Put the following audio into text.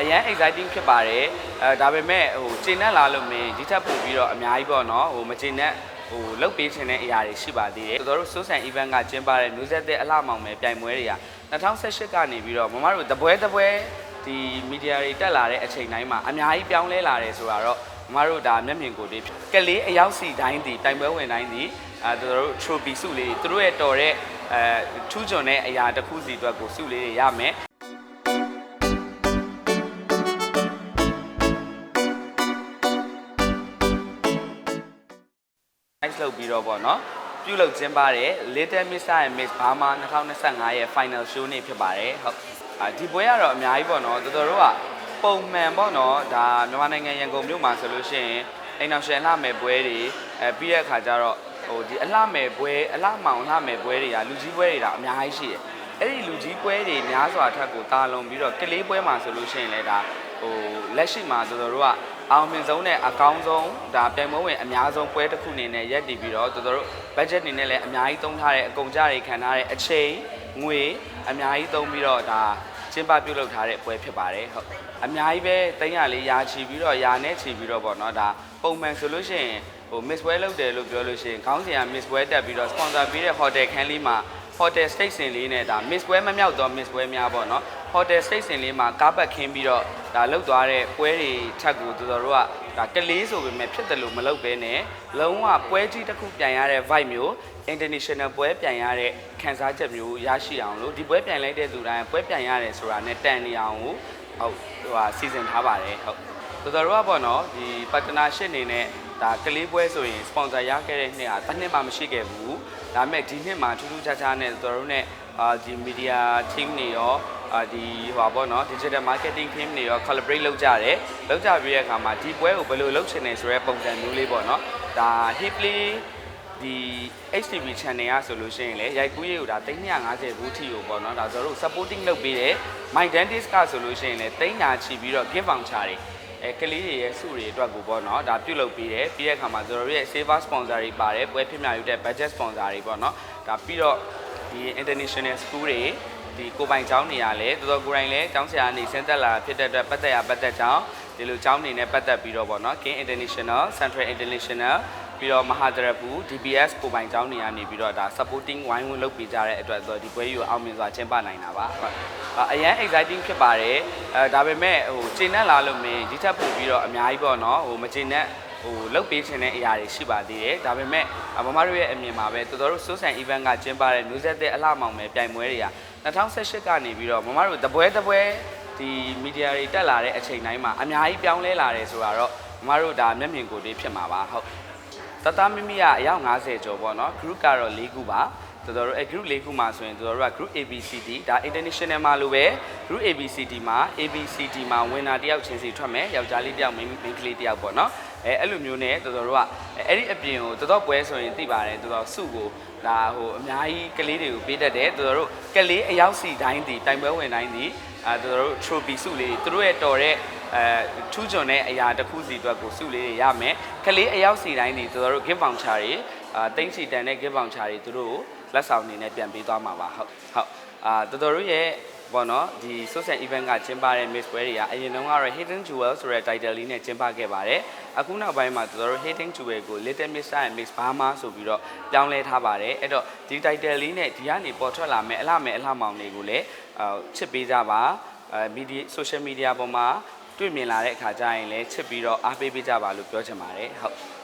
အရန် exciting ဖြစ်ပါတယ်အဲဒါပေမဲ့ဟိုကျေနပ်လာလို့မင်းဒီထက်ပိုပြီးတော့အများကြီးပေါ့နော်ဟိုမကျေနပ်ဟိုလုတ်ပေးခြင်းတဲ့အရာတွေရှိပါသေးတယ်တော်တော်စိုးစံ event ကကျင်းပတဲ့ news တဲ့အလှမောင်ပဲပြိုင်ပွဲတွေက2018ကနေပြီးတော့မမတို့တပွဲတပွဲဒီမီဒီယာတွေတက်လာတဲ့အချိန်တိုင်းမှာအများကြီးပြောင်းလဲလာတယ်ဆိုတာတော့မမတို့ဒါမျက်မြင်ကိုယ်တွေကလေးအယောက်စီတိုင်းဒီတိုင်ပွဲဝင်တိုင်းဒီအဲတို့တို့ trophy စုလေးသူတို့ရဲ့တော်တဲ့အဲထူးချွန်တဲ့အရာတစ်ခုစီအတွက်ကိုစုလေးတွေရမယ် nice လုပ်ပြီးတော့ပေါ့နော်ပြုလုပ်ကျင်းပတဲ့ Little Miss and Miss Burma 2025ရဲ့ final show နေ့ဖြစ်ပါတယ်ဟုတ်အာဒီပွဲကတော့အများကြီးပေါ့နော်တော်တော်တို့ကပုံမှန်ပေါ့နော်ဒါမြန်မာနိုင်ငံရန်ကုန်မြို့မှာဆိုလို့ရှိရင်အိမ်တော်ရှင်အလှမယ်ပွဲတွေအဲပြီးတဲ့အခါကျတော့ဟိုဒီအလှမယ်ပွဲအလှမောင်အလှမယ်ပွဲတွေကလူကြီးပွဲတွေဒါအများကြီးရှိတယ်အဲ့ဒီလူကြီးပွဲတွေများစွာထက်ကိုတာလွန်ပြီးတော့ကလေးပွဲမှာဆိုလို့ရှိရင်လည်းဒါဟိုလက်ရှိမှာတော်တော်တို့က အောင်မြင်ဆုံးနဲ့အကောင်းဆုံးဒါပြိုင်ပွဲဝင်အများဆုံးပွဲတစ်ခုအနေနဲ့ရက်တည်ပြီးတော့တော်တော်တို့ budget အနေနဲ့လည်းအများကြီးသုံးထားတဲ့အကုန်ကြတွေခံထားတဲ့အချိန်ငွေအများကြီးသုံးပြီးတော့ဒါကျင်းပပြုလုပ်ထားတဲ့ပွဲဖြစ်ပါတယ်ဟုတ်အများကြီးပဲတိန်းရလေးရာချီပြီးတော့ရာနဲ့ချီပြီးတော့ပေါ့နော်ဒါပုံမှန်ဆိုလို့ရှိရင်ဟို miss ပွဲလုပ်တယ်လို့ပြောလို့ရှိရင်ခေါင်းစဉ်က miss ပွဲတက်ပြီးတော့ sponsor ပေးတဲ့ hotel ခန်းလေးမှာ hotel station လေးနဲ့ဒါ miss ပွဲမမြောက်တော့ miss ပွဲများပေါ့နော် hotel station လေးမှာကားပတ်ခင်းပြီးတော့ဒါလှုပ်သွားတဲ့ပွဲတွေထက်ကိုတော်တော်တို့ကဒါကလေးဆိုပေမဲ့ဖြစ်တယ်လို့မလုပ်ဘဲနဲ့လုံးဝပွဲကြီးတစ်ခုပြန်ရတဲ့ vibe မျိုး international ပွဲပြန်ရတဲ့ခံစားချက်မျိုးရရှိအောင်လို့ဒီပွဲပြန်လိုက်တဲ့သူတိုင်းပွဲပြန်ရတယ်ဆိုတာနဲ့တန်နေအောင်ကိုဟုတ်ဟိုဟာစီစဉ်ထားပါတယ်ဟုတ်တော်တော်တို့ကပေါ့နော်ဒီ partnership အနေနဲ့ဒါကလေးပွဲဆိုရင် sponsor ရခဲ့တဲ့နှစ်ဟာတစ်နှစ်မှမရှိခဲ့ဘူး ဒါပေမဲ့ဒီနှစ်မှာထူးထူးခြားခြားနဲ့တော်တော်တို့နဲ့အာဒီ media team တွေရောအာဒီဟိုပါပေါ့နော် digital marketing team တွေရော collaborate လုပ်ကြတယ်လုပ်ကြပြီးတဲ့အခါမှာဒီပွဲကိုဘယ်လိုလုပ်ချင်နေဆိုတဲ့ပုံစံမျိုးလေးပေါ့နော်ဒါ hiply ဒီ HTV channel ကဆိုလို့ရှိရင်လေရိုက်ကူးရေးကိုဒါ350ဘူးထီကိုပေါ့နော်ဒါဆိုတော့ supporting လုပ်ပေးတယ် My Dentist ကဆိုလို့ရှိရင်လေ300ချီပြီးတော့ gift voucher တွေ အဲကလေးတွေရဲ့စုတွေအတွက်ကိုပေါ့နော်ဒါပြုလုပ်ပေးတယ်ပြီးတဲ့အခါမှာကျွန်တော်တို့ရဲ့ saver sponsor တွေပါတယ်ပွဲဖြစ်မြောက်ယူတဲ့ budget sponsor တွေပေါ့နော်ဒါပြီးတော့ဒီ international school တွေဒီကိုပိုင်ကျောင်းနေရလဲတော်တော်ကိုယ်တိုင်လဲကျောင်းဆရာနေစင်းသက်လာဖြစ်တဲ့အတွက်ပတ်သက်ရပတ်သက်ကြောင်း ဒီလိုကျောင်းနေနဲ့ပတ်သက်ပြီးတော့ပေါ့နော် King International Central International ပြီးတော့မဟာဒရပူ DBS ကိုပိုင်ကျောင်းနေရနေပြီးတော့ဒါ supporting ဝိုင်းဝန်းလုပ်ပေးကြတဲ့အတွက်ဆိုတော့ဒီပွဲကြီးကိုအောင်မြင်စွာကျင်းပနိုင်တာပါဟုတ်အာအရန် exciting ဖြစ်ပါတယ်အဲဒါပေမဲ့ဟိုကျေနပ်လာလို့မင်းဒီထက်ပိုပြီးတော့အများကြီးပေါ့နော်ဟိုမကျေနပ်ဟိုလုတ်ပေးခြင်းတဲ့အရာတွေရှိပါသေးတယ်ဒါပေမဲ့မမတို့ရဲ့အမြင်မှာပဲတော်တော်တို့စိုးစံ event ကကျင်းပတဲ့ news တဲ့အလှမောင်ပဲပြိုင်ပွဲတွေက2018ကနေပြီးတော့မမတို့တပွဲတပွဲ ဒီမီဒီယာတွေတက်လာတဲ့အချိန်တိုင်းမှာအများကြီးပြောင်းလဲလာတယ်ဆိုတာတော့မမတို့ဒါမျက်မြင်ကိုယ်တွေဖြစ်မှာပါဟုတ်တတမမီကအယောက်90ကျော်ပေါ့နော် group ကတော့၄ခုပါတော်တော်တို့အဲ group ၄ခုမှာဆိုရင်တော်တော်တို့က group ABCD ဒါ international မှာလို့ပဲ group ABCD မှာ ABCD မှာ winner တယောက်ချင်းစီထွက်မယ်ယောက်ျားလေးတယောက် main main ကလေးတယောက်ပေါ့နော် အဲအဲ့လိုမျိုးနဲ့တော်တော်တို့ကအဲ့ဒီအပြင်ကိုတော်တော်ပွဲဆိုရင်သိပါတယ်တော်တော်စုကိုဒါဟိုအများကြီးကလေးတွေကိုပေးတတ်တယ်တော်တော်တို့ကလေးအယောက်စီတိုင်းဒီတိုင်ပွဲဝင်တိုင်းဒီအဲတော်တော်တို့ trophy စုလေးသူတို့ရဲ့တော်တဲ့အဲထူးချွန်တဲ့အရာတစ်ခုစီအတွက်ကိုစုလေးတွေရမယ်ကလေးအယောက်စီတိုင်းဒီတော်တော်တို့ gift voucher တွေအာတိမ့်စီတန်တဲ့ gift voucher တွေသူတို့ကိုလက်ဆောင်အနေနဲ့ပြန်ပေးသွားမှာပါဟုတ်ဟုတ်အာတော်တော်တို့ရဲ့ ဘောနော်ဒီ social event ကကျင်းပတဲ့ Miss ပွဲတွေကအရင်တုန်းကတော့ Hidden Jewel ဆိုတဲ့ title လေးနဲ့ကျင်းပခဲ့ပါတယ်အခုနောက်ပိုင်းမှာတော်တော်တို့ Hidden Jewel ကို Little Miss and Miss Burma ဆိုပြီးတော့ပြောင်းလဲထားပါတယ်အဲ့တော့ဒီ title လေးနဲ့ဒီကနေပေါ်ထွက်လာမယ့်အလှမဲ့အလှမောင်တွေကိုလည်းအာချစ်ပေးကြပါအဲ media social media ပေါ်မှာတွေ့မြင်လာတဲ့အခါကျရင်လည်းချစ်ပြီးတော့အားပေးပေးကြပါလို့ပြောချင်ပါတယ်ဟုတ်